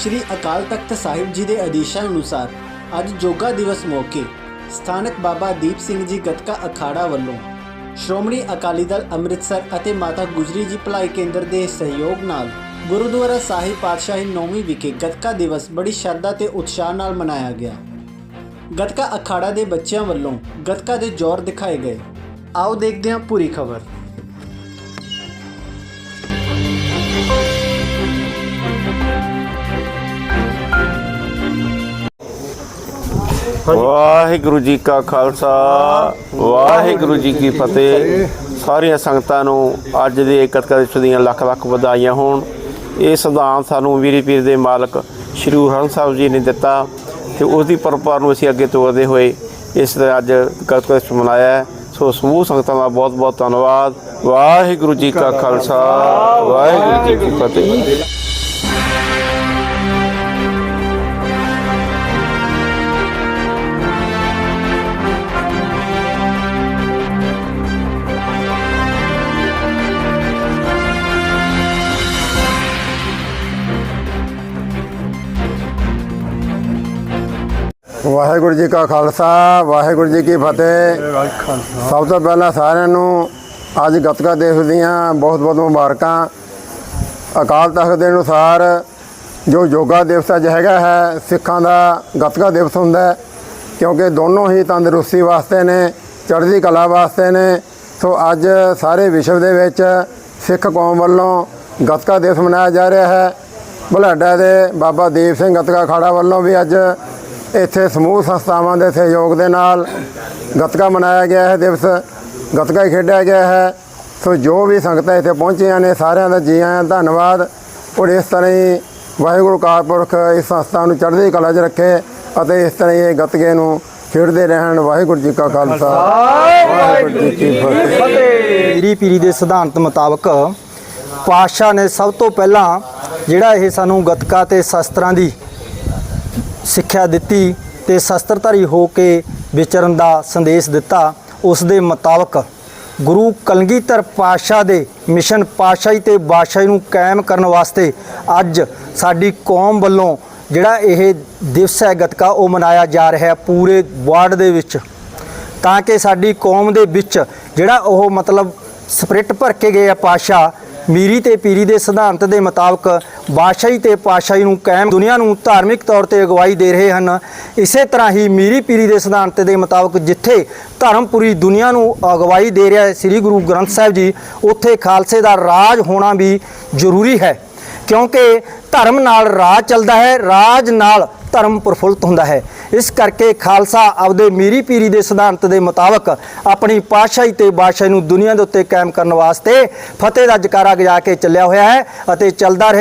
ਸ੍ਰੀ ਅਕਾਲ ਤਖਤ ਸਾਹਿਬ ਜੀ ਦੇ ਆਦੇਸ਼ਾਂ ਅਨੁਸਾਰ ਅੱਜ ਯੋਗਾ ਦਿਵਸ ਮੌਕੇ ਸਥਾਨਕ ਬਾਬਾ ਦੀਪ ਸਿੰਘ ਜੀ ਗਤਕਾ ਅਖਾੜਾ ਵੱਲੋਂ ਸ਼੍ਰੋਮਣੀ ਅਕਾਲੀ ਦਲ ਅੰਮ੍ਰਿਤਸਰ ਅਤੇ ਮਾਤਾ ਗੁਜਰੀ ਜੀ ਭਲਾਈ ਕੇਂਦਰ ਦੇ ਸਹਿਯੋਗ ਨਾਲ ਗੁਰਦੁਆਰਾ ਸਾਹਿਬ ਪਾਤਸ਼ਾਹੀ ਨੌਵੀਂ ਵਿਖੇ ਗਤਕਾ ਦਿਵਸ ਬੜੀ ਸ਼ਰਧਾ ਤੇ ਉਤਸ਼ਾਹ ਨਾਲ ਮਨਾਇਆ ਗਿਆ। ਗਤਕਾ ਅਖਾੜਾ ਦੇ ਬੱਚਿਆਂ ਵੱਲੋਂ ਗਤਕਾ ਦੇ ਜ਼ੋਰ ਦਿਖਾਏ ਗਏ। ਆਓ ਦੇਖਦੇ ਹਾਂ ਪੂਰੀ ਖਬਰ। ਵਾਹਿਗੁਰੂ ਜੀ ਕਾ ਖਾਲਸਾ ਵਾਹਿਗੁਰੂ ਜੀ ਕੀ ਫਤਿਹ। ਸਾਰੀਆਂ ਸੰਗਤਾਂ ਨੂੰ ਅੱਜ ਦੇ ਇਕੱਤਰ ਦਿਵਸ ਦੀਆਂ ਲੱਖ ਲੱਖ ਵਧਾਈਆਂ ਹੋਣ। ਇਹ ਸਿਧਾਂਤ ਸਾਨੂੰ ਵੀਰੀ ਪੀਰ ਦੇ ਮਾਲਕ ਸ਼੍ਰੀ ਗੁਰੂ ਹਰਿ ਸਾਹਿਬ ਜੀ ਨੇ ਦਿੱਤਾ ਤੇ ਉਸ ਦੀ ਪਰੰਪਰਾ ਨੂੰ ਅਸੀਂ ਅੱਗੇ ਤੋਰਦੇ ਹੋਏ ਇਸ ਤਰ੍ਹਾਂ ਅੱਜ ਇਕੱਤਰ ਦਿਵਸ ਮਨਾਇਆ ਹੈ। ਸੋ ਸਮੂਹ ਸੰਗਤਾਂ ਦਾ ਬਹੁਤ ਬਹੁਤ ਧੰਨਵਾਦ। ਵਾਹਿਗੁਰੂ ਜੀ ਕਾ ਖਾਲਸਾ ਵਾਹਿਗੁਰੂ ਜੀ ਕੀ ਫਤਿਹ। ਵਾਹਿਗੁਰੂ ਜੀ ਕਾ ਖਾਲਸਾ, ਵਾਹਿਗੁਰੂ ਜੀ ਕੀ ਫਤਿਹ। ਸਭ ਤੋਂ ਪਹਿਲਾਂ ਸਾਰਿਆਂ ਨੂੰ ਅੱਜ ਗੱਤਕਾ ਦਿਵਸ ਦੀਆਂ ਬਹੁਤ ਬਹੁਤ ਮੁਬਾਰਕਾਂ। ਅਕਾਲ ਤਖਤ ਦੇ ਅਨੁਸਾਰ ਜੋ ਯੋਗਾ ਦਿਵਸ ਅੱਜ ਹੈਗਾ ਹੈ, ਸਿੱਖਾਂ ਦਾ ਗੱਤਕਾ ਦਿਵਸ ਹੁੰਦਾ ਹੈ, ਕਿਉਂਕਿ ਦੋਨੋਂ ਹੀ ਤੰਦਰੁਸਤੀ ਵਾਸਤੇ ਨੇ, ਚੜ੍ਹਦੀ ਕਲਾ ਵਾਸਤੇ ਨੇ। ਸੋ ਅੱਜ ਸਾਰੇ ਵਿਸ਼ਵ ਦੇ ਵਿੱਚ ਸਿੱਖ ਕੌਮ ਵੱਲੋਂ ਗੱਤਕਾ ਦਿਵਸ ਮਨਾਇਆ ਜਾ ਰਿਹਾ ਹੈ। ਬੁਲਾਡਾ ਦੇ ਬਾਬਾ ਦੀਪ ਸਿੰਘ ਗੱਤਕਾ ਖਾੜਾ ਵੱਲੋਂ ਵੀ ਅੱਜ ਇੱਥੇ ਸਮੂਹ ਸੰਸਥਾਵਾਂ ਦੇ ਸਹਿਯੋਗ ਦੇ ਨਾਲ ਗੱਤਕਾ ਮਨਾਇਆ ਗਿਆ ਹੈ ਦਿਵਸ, ਗੱਤਕਾ ਹੀ ਖੇਡਿਆ ਗਿਆ ਹੈ। ਸੋ ਜੋ ਵੀ ਸੰਗਤਾਂ ਇੱਥੇ ਪਹੁੰਚੀਆਂ ਨੇ, ਸਾਰਿਆਂ ਦਾ ਜੀ ਆਇਆਂ ਧੰਨਵਾਦ। ਔਰ ਇਸ ਤਰ੍ਹਾਂ ਹੀ ਵਾਹਿਗੁਰੂ ਅਕਾਲ ਪੁਰਖ ਇਸ ਸੰਸਥਾ ਨੂੰ ਚੜ੍ਹਦੀ ਕਲਾ 'ਚ ਰੱਖੇ ਅਤੇ ਇਸ ਤਰ੍ਹਾਂ ਹੀ ਇਹ ਗੱਤਕੇ ਨੂੰ ਖੇਡਦੇ ਰਹਿਣ। ਵਾਹਿਗੁਰੂ ਜੀ ਕਾ ਖਾਲਸਾ। ਵਾਹਿਗੁਰੂ ਜੀ ਕੀ ਫਤਿਹ। ਪੀਰੀ ਪੀਰੀ ਦੇ ਸਿਧਾਂਤ ਮੁਤਾਬਕ ਪਾਤਸ਼ਾਹ ਨੇ ਸਭ ਤੋਂ ਪਹਿਲਾਂ ਜਿਹੜਾ ਇਹ ਸਾਨੂੰ ਗੱਤਕਾ ਤੇ ਸ਼ਸਤਰਾਂ ਦੀ ਸਿੱਖਿਆ ਦਿੱਤੀ ਤੇ ਸ਼ਸਤਰਧਾਰੀ ਹੋ ਕੇ ਵਿਚਰਨ ਦਾ ਸੰਦੇਸ਼ ਦਿੱਤਾ। ਉਸ ਦੇ ਮੁਤਾਬਕ ਗੁਰੂ ਕਲਗੀਧਰ ਪਾਤਸ਼ਾਹ ਦੇ ਮਿਸ਼ਨ ਪਾਤਸ਼ਾਹੀ ਤੇ ਬਾਦਸ਼ਾਹੀ ਨੂੰ ਕਾਇਮ ਕਰਨ ਵਾਸਤੇ ਅੱਜ ਸਾਡੀ ਕੌਮ ਵੱਲੋਂ ਜਿਹੜਾ ਇਹ ਦਿਵਸ ਹੈ, ਗਤਕਾ, ਉਹ ਮਨਾਇਆ ਜਾ ਰਿਹਾ ਹੈ ਪੂਰੇ ਵਰਲਡ ਦੇ ਵਿੱਚ। ਤਾਂ ਕਿ ਸਾਡੀ ਕੌਮ ਦੇ ਵਿੱਚ ਜਿਹੜਾ ਉਹ ਮਤਲਬ ਸਪਿਰਿਟ ਭਰ ਕੇ ਗਏ ਆ ਪਾਸ਼ਾ ਮੀਰੀ ਤੇ ਪੀਰੀ ਦੇ ਸਿਧਾਂਤ ਦੇ ਮੁਤਾਬਕ ਬਾਦਸ਼ਾਹੀ ਤੇ ਪਾਸ਼ਾਹੀ ਨੂੰ ਕਾਇਮ ਦੁਨੀਆ ਨੂੰ ਧਾਰਮਿਕ ਤੌਰ ਤੇ ਅਗਵਾਈ ਦੇ ਰਹੇ ਹਨ। ਇਸੇ ਤਰ੍ਹਾਂ ਹੀ ਮੀਰੀ ਪੀਰੀ ਦੇ ਸਿਧਾਂਤ ਦੇ ਮੁਤਾਬਕ ਜਿੱਥੇ ਧਰਮ ਪੂਰੀ ਦੁਨੀਆ ਨੂੰ ਅਗਵਾਈ ਦੇ ਰਿਹਾ ਹੈ, ਸ੍ਰੀ ਗੁਰੂ ਗ੍ਰੰਥ ਸਾਹਿਬ ਜੀ, ਉੱਥੇ ਖਾਲਸੇ ਦਾ ਰਾਜ ਹੋਣਾ ਵੀ ਜ਼ਰੂਰੀ ਹੈ। ਕਿਉਂਕਿ ਧਰਮ ਨਾਲ ਰਾਜ ਚੱਲਦਾ ਹੈ, ਰਾਜ ਨਾਲ ਧਰਮ ਪ੍ਰਫੁੱਲਤ ਹੁੰਦਾ ਹੈ। ਇਸ ਕਰਕੇ ਖਾਲਸਾ ਆਪਦੇ ਮੀਰੀ ਪੀਰੀ ਦੇ ਸਿਧਾਂਤ ਦੇ ਮੁਤਾਬਕ ਆਪਣੀ ਪਾਤਸ਼ਾਹੀ ਤੇ ਬਾਦਸ਼ਾਹੀ ਨੂੰ ਦੁਨੀਆ ਦੇ ਉੱਤੇ ਕਾਇਮ ਕਰਨ ਵਾਸਤੇ ਫਤਿਹ ਦਾ ਜਕਾਰਾ ਗਜਾ ਕੇ ਚੱਲਿਆ ਹੋਇਆ ਹੈ ਅਤੇ ਚੱਲਦਾ ਰਹੇ।